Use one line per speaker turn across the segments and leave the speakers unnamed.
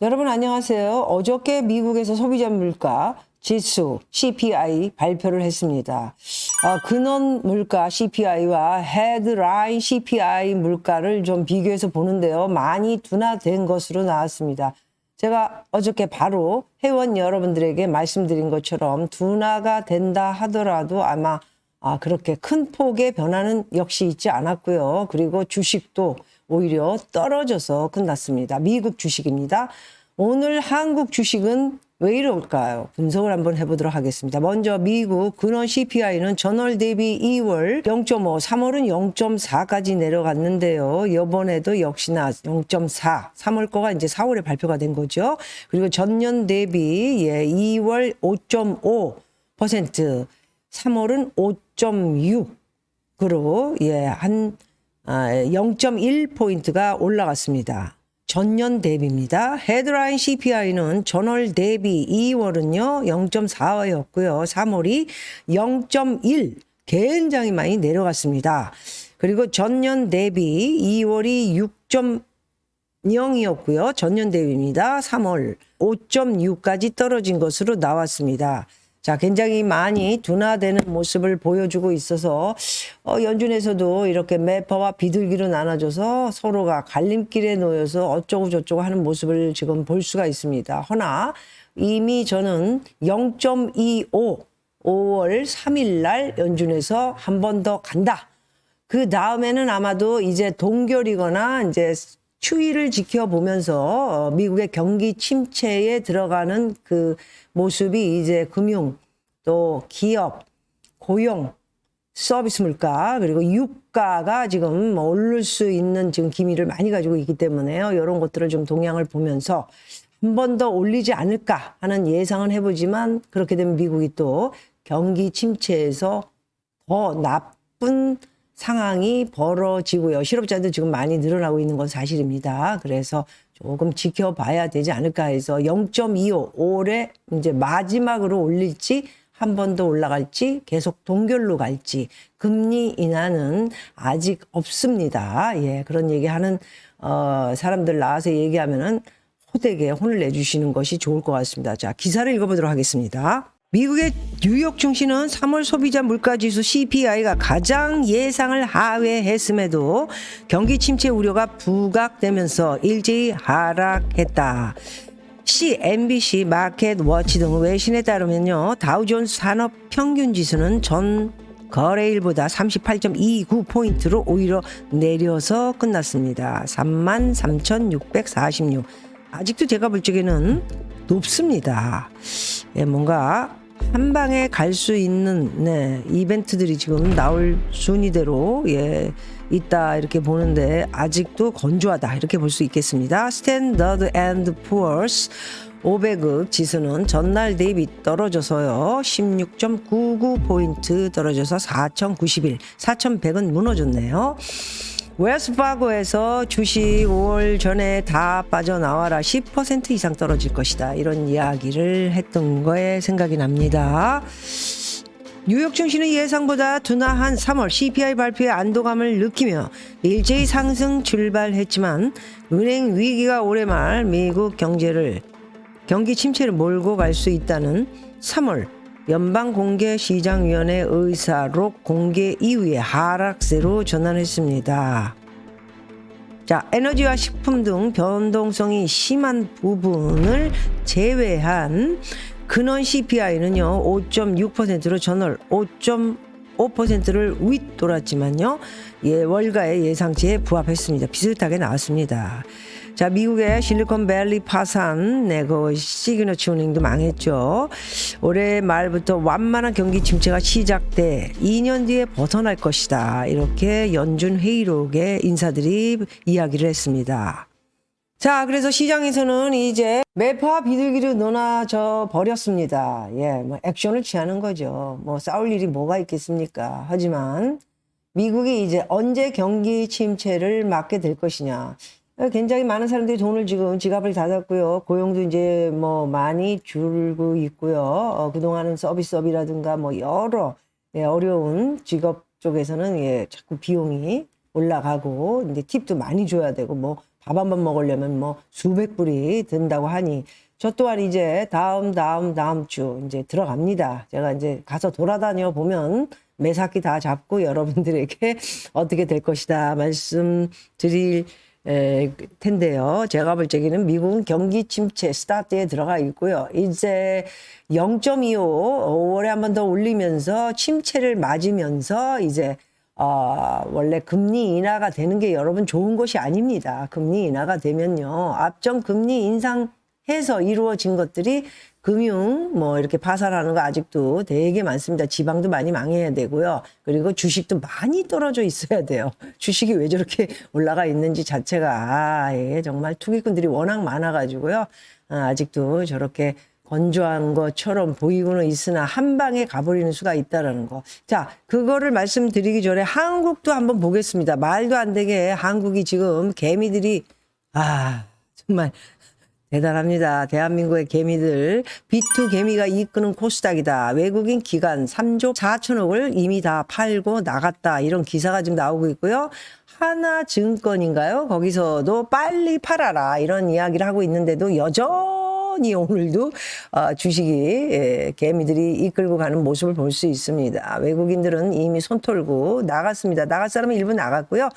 여러분 안녕하세요. 어저께 미국에서 소비자 물가 지수 CPI 발표를 했습니다. 어, 근원 물가 CPI와 헤드라인 CPI 물가를 좀 비교해서 보는데요. 많이 둔화된 것으로 나왔습니다. 제가 어저께 바로 회원 여러분들에게 말씀드린 것처럼 둔화가 된다 하더라도 아마 아, 그렇게 큰 폭의 변화는 역시 있지 않았고요. 그리고 주식도 오히려 떨어져서 끝났습니다. 미국 주식입니다. 오늘 한국 주식은 왜 이럴까요? 분석을 한번 해보도록 하겠습니다. 먼저 미국 근원 CPI는 전월 대비 2월 0.5, 3월은 0.4까지 내려갔는데요. 이번에도 역시나 0.4, 3월 거가 이제 4월에 발표가 된 거죠. 그리고 전년 대비 예, 2월 5.5%, 3월은 5.6으로 예, 한 아, 0.1포인트가 올라갔습니다. 전년 대비입니다. 헤드라인 CPI는 전월 대비 2월은요 0.4였고요. 3월이 0.1 굉장히 많이 내려갔습니다. 그리고 전년 대비 2월이 6.0이었고요. 전년 대비입니다. 3월 5.6까지 떨어진 것으로 나왔습니다. 자, 굉장히 많이 둔화되는 모습을 보여주고 있어서 어, 연준에서도 이렇게 매파와 비둘기로 나눠줘서 서로가 갈림길에 놓여서 어쩌고 저쩌고 하는 모습을 지금 볼 수가 있습니다. 허나 이미 저는 0.25 5월 3일 날 연준에서 한 번 더 간다. 그 다음에는 아마도 이제 동결이거나 이제 추이를 지켜보면서 어, 미국의 경기 침체에 들어가는 그 모습이 이제 금융 또 기업 고용 서비스 물가 그리고 유가가 지금 뭐 오를 수 있는 지금 기미를 많이 가지고 있기 때문에요. 이런 것들을 좀 동향을 보면서 한 번 더 올리지 않을까 하는 예상은 해보지만 그렇게 되면 미국이 또 경기 침체에서 더 나쁜 상황이 벌어지고요. 실업자도 지금 많이 늘어나고 있는 건 사실입니다. 그래서 조금 지켜봐야 되지 않을까 해서 0.25 올해 이제 마지막으로 올릴지 한 번 더 올라갈지 계속 동결로 갈지 금리 인하는 아직 없습니다. 예, 그런 얘기하는 어, 사람들 나와서 얘기하면은 호되게 혼을 내주시는 것이 좋을 것 같습니다. 자, 기사를 읽어보도록 하겠습니다. 미국의 뉴욕 증시는 3월 소비자 물가지수 CPI가 가장 예상을 하회했음에도 경기 침체 우려가 부각되면서 일제히 하락했다. CNBC 마켓 워치 등 외신에 따르면요. 다우존스 산업 평균 지수는 전 거래일보다 38.29포인트로 오히려 내려서 끝났습니다. 33,646. 아직도 제가 볼 적에는 높습니다. 예, 뭔가 한 방에 갈 수 있는 네, 이벤트들이 지금 나올 순위대로 예, 있다 이렇게 보는데 아직도 건조하다 이렇게 볼 수 있겠습니다. 스탠더드 앤드 푸어스 500급 지수는 전날 대비 떨어져서요. 16.99포인트 떨어져서 4,091, 4,100은 무너졌네요. 웨스파고에서 주식 5월 전에 다 빠져나와라 10% 이상 떨어질 것이다. 이런 이야기를 했던 거에 생각이 납니다. 뉴욕 증시는 예상보다 둔화한 3월 CPI 발표에 안도감을 느끼며 일제히 상승 출발했지만 은행 위기가 올해 말 미국 경제를 경기 침체를 몰고 갈 수 있다는 3월 연방공개시장위원회 의사록 공개 이후에 하락세로 전환했습니다. 자, 에너지와 식품 등 변동성이 심한 부분을 제외한 근원 CPI는요, 5.6%로 전월 5.5%를 윗돌았지만요, 예, 월가의 예상치에 부합했습니다. 비슷하게 나왔습니다. 자, 미국의 실리콘밸리 파산, 네, 그 시그너치 은행도 망했죠. 올해 말부터 완만한 경기 침체가 시작돼 2년 뒤에 벗어날 것이다. 이렇게 연준 회의록에 인사들이 이야기를 했습니다. 자, 그래서 시장에서는 이제 매파 비둘기로 논아져 버렸습니다. 예, 뭐 액션을 취하는 거죠. 뭐 싸울 일이 뭐가 있겠습니까? 하지만 미국이 이제 언제 경기 침체를 맞게 될 것이냐. 굉장히 많은 사람들이 돈을 지금 지갑을 닫았고요. 고용도 이제 뭐 많이 줄고 있고요. 어, 그동안은 서비스업이라든가 뭐 여러 예, 어려운 직업 쪽에서는 예, 자꾸 비용이 올라가고 이제 팁도 많이 줘야 되고 뭐 밥 한 번 먹으려면 뭐 수백 불이 든다고 하니 저 또한 이제 다음 다음 다음 주 이제 들어갑니다. 제가 이제 가서 돌아다녀 보면 매사기 다 잡고 여러분들에게 어떻게 될 것이다 말씀드릴 에, 텐데요. 제가 볼 적에는 미국은 경기 침체 스타트에 들어가 있고요. 이제 0.25 5월에 한 번 더 올리면서 침체를 맞으면서 이제 어, 원래 금리 인하가 되는 게 여러분 좋은 것이 아닙니다. 금리 인하가 되면요. 앞전 금리 인상 해서 이루어진 것들이 금융 뭐 이렇게 파산하는 거 아직도 되게 많습니다. 지방도 많이 망해야 되고요. 그리고 주식도 많이 떨어져 있어야 돼요. 주식이 왜 저렇게 올라가 있는지 자체가 아, 예, 정말 투기꾼들이 워낙 많아가지고요. 아, 아직도 저렇게 건조한 것처럼 보이고는 있으나 한 방에 가버리는 수가 있다라는 거. 자, 그거를 말씀드리기 전에 한국도 한번 보겠습니다. 말도 안 되게 한국이 지금 개미들이 아 정말 대단합니다. 대한민국의 개미들. B2 개미가 이끄는 코스닥이다. 외국인 기관 3조 4천억을 이미 다 팔고 나갔다. 이런 기사가 지금 나오고 있고요. 하나 증권인가요? 거기서도 빨리 팔아라. 이런 이야기를 하고 있는데도 여전 히 오늘도 어, 주식이 예, 개미들이 이끌고 가는 모습을 볼 수 있습니다. 외국인들은 이미 손 털고 나갔습니다. 나갈 사람은 일부 나갔고요.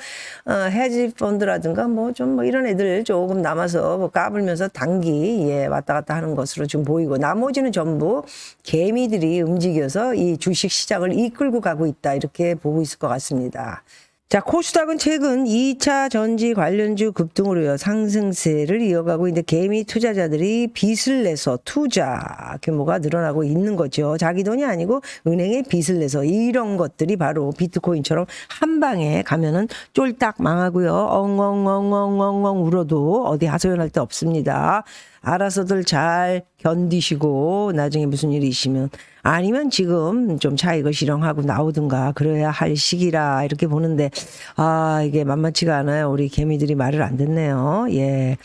어, 헤지 펀드라든가 뭐 좀 뭐 이런 애들 조금 남아서 뭐 까불면서 단기 예, 왔다 갔다 하는 것으로 좀 보이고 나머지는 전부 개미들이 움직여서 이 주식 시장을 이끌고 가고 있다 이렇게 보고 있을 것 같습니다. 자, 코스닥은 최근 2차 전지 관련주 급등으로요, 상승세를 이어가고 있는데, 개미 투자자들이 빚을 내서 투자 규모가 늘어나고 있는 거죠. 자기 돈이 아니고 은행에 빚을 내서 이런 것들이 바로 비트코인처럼 한 방에 가면은 쫄딱 망하고요. 엉엉엉엉엉엉 울어도 어디 하소연할 데 없습니다. 알아서들 잘 견디시고 나중에 무슨 일이 있으면 아니면 지금 좀 차익을 실현하고 나오든가 그래야 할 시기라 이렇게 보는데 아 이게 만만치가 않아요. 우리 개미들이 말을 안 듣네요. 예.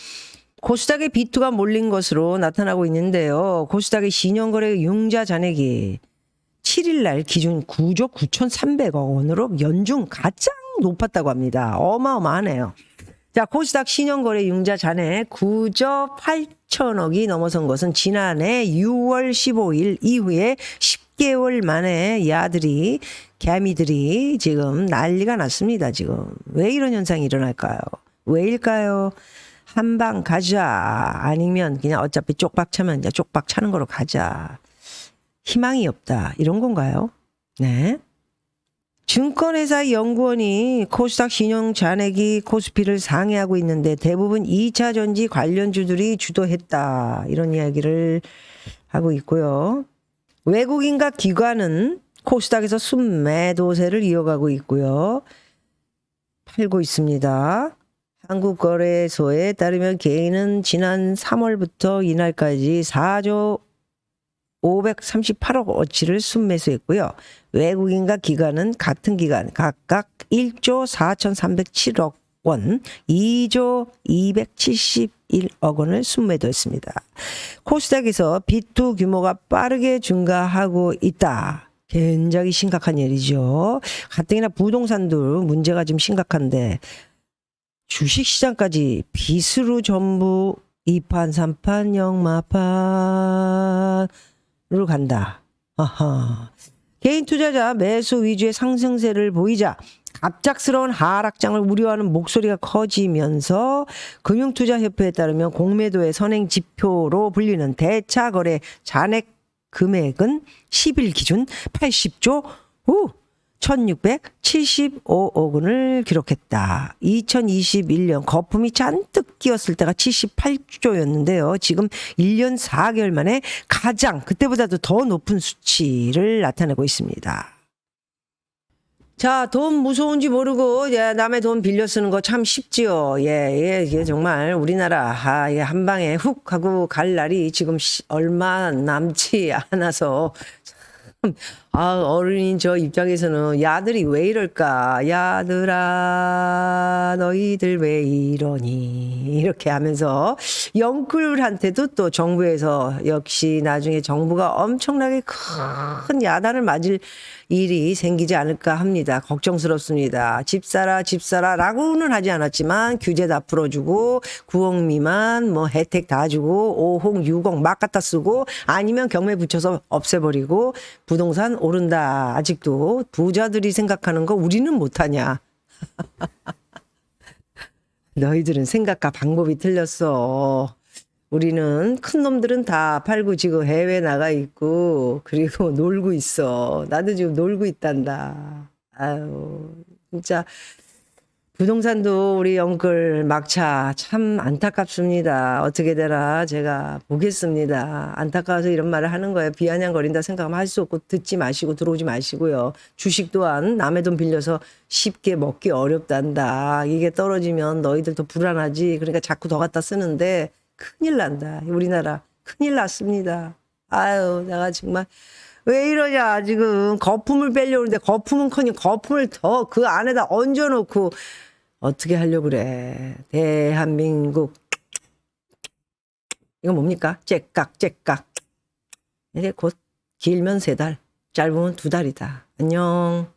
코스닥의 비투가 몰린 것으로 나타나고 있는데요. 코스닥의 신용거래 융자 잔액이 7일 날 기준 9조 9,300억 원으로 연중 가장 높았다고 합니다. 어마어마하네요. 자, 코스닥 신용거래 융자 잔액 9조 8천억이 넘어선 것은 지난해 6월 15일 이후에 10개월 만에 이 아들이 개미들이 지금 난리가 났습니다. 지금 왜 이런 현상이 일어날까요? 왜일까요? 한방 가자 아니면 그냥 어차피 쪽박 차면 이제 쪽박 차는 거로 가자 희망이 없다 이런 건가요? 네. 증권회사 연구원이 코스닥 신용 잔액이 코스피를 상회하고 있는데 대부분 2차 전지 관련주들이 주도했다. 이런 이야기를 하고 있고요. 외국인과 기관은 코스닥에서 순매도세를 이어가고 있고요. 팔고 있습니다. 한국거래소에 따르면 개인은 지난 3월부터 이날까지 4조 538억 어치를 순매수했고요. 외국인과 기관은 같은 기간 각각 1조 4,307억 원, 2조 271억 원을 순매도했습니다. 코스닥에서 비투 규모가 빠르게 증가하고 있다. 굉장히 심각한 일이죠. 가뜩이나 부동산도 문제가 좀 심각한데 주식시장까지 빚으로 전부 2판, 3판, 영마판 로 간다. 아하. 개인 투자자 매수 위주의 상승세를 보이자 갑작스러운 하락장을 우려하는 목소리가 커지면서 금융투자협회에 따르면 공매도의 선행 지표로 불리는 대차거래 잔액 금액은 10일 기준 80조 오 1675억 원을 기록했다. 2021년 거품이 잔뜩 끼었을 때가 78조였는데요. 지금 1년 4개월 만에 가장 그때보다도 더 높은 수치를 나타내고 있습니다. 자, 돈 무서운지 모르고 예, 남의 돈 빌려 쓰는 거 참 쉽지요. 예, 예, 이게 정말 우리나라 아, 예, 한 방에 훅 하고 갈 날이 지금 시- 얼마 남지 않아서 참, 아, 어른인 저 입장에서는 야들이 왜 이럴까? 야들아, 너희들 왜 이러니? 이렇게 하면서 영끌한테도 또 정부에서 역시 나중에 정부가 엄청나게 큰 야단을 맞을 일이 생기지 않을까 합니다. 걱정스럽습니다. 집사라, 집사라 라고는 하지 않았지만 규제 다 풀어주고 9억 미만 뭐 혜택 다 주고 5억, 6억 막 갖다 쓰고 아니면 경매 붙여서 없애버리고 부동산 오른다. 아직도 부자들이 생각하는 거 우리는 못하냐. 너희들은 생각과 방법이 틀렸어. 우리는 큰 놈들은 다 팔고 지금 해외 나가 있고 그리고 놀고 있어. 나도 지금 놀고 있단다. 아유 진짜 부동산도 우리 영끌 막차 참 안타깝습니다. 어떻게 되라 제가 보겠습니다. 안타까워서 이런 말을 하는 거예요. 비아냥거린다 생각하면 할 수 없고 듣지 마시고 들어오지 마시고요. 주식 또한 남의 돈 빌려서 쉽게 먹기 어렵단다. 이게 떨어지면 너희들도 불안하지. 그러니까 자꾸 더 갖다 쓰는데 큰일 난다. 우리나라 큰일 났습니다. 아유 내가 정말 왜 이러냐? 지금 거품을 빼려오는데 거품은 커니 거품을 더 그 안에다 얹어놓고 어떻게 하려고 그래? 대한민국. 이거 뭡니까? 째깍 째깍. 이제 곧 길면 세 달 짧으면 두 달이다. 안녕